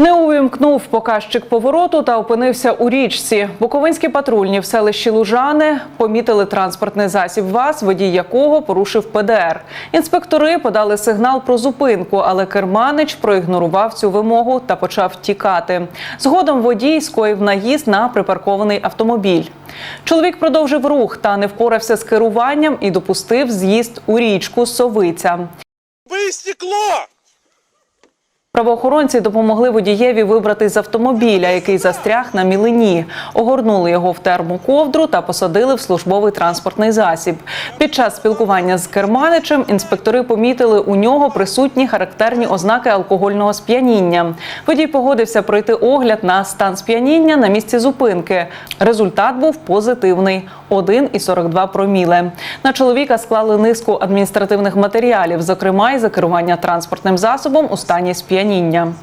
Не увімкнув показчик повороту та опинився у річці. Буковинські патрульні в селищі Лужани помітили транспортний засіб ВАЗ, водій якого порушив ПДР. Інспектори подали сигнал про зупинку, але керманич проігнорував цю вимогу та почав тікати. Згодом водій скоїв наїзд на припаркований автомобіль. Чоловік продовжив рух та не впорався з керуванням і допустив з'їзд у річку Совиця. Бий стекло! Правоохоронці допомогли водієві вибрати з автомобіля, який застряг на мілині. Огорнули його в термоковдру та посадили в службовий транспортний засіб. Під час спілкування з керманичем інспектори помітили у нього присутні характерні ознаки алкогольного сп'яніння. Водій погодився пройти огляд на стан сп'яніння на місці зупинки. Результат був позитивний 1,42 проміле. На чоловіка склали низку адміністративних матеріалів, зокрема і за керування транспортним засобом у стані сп'яніння п'яніння.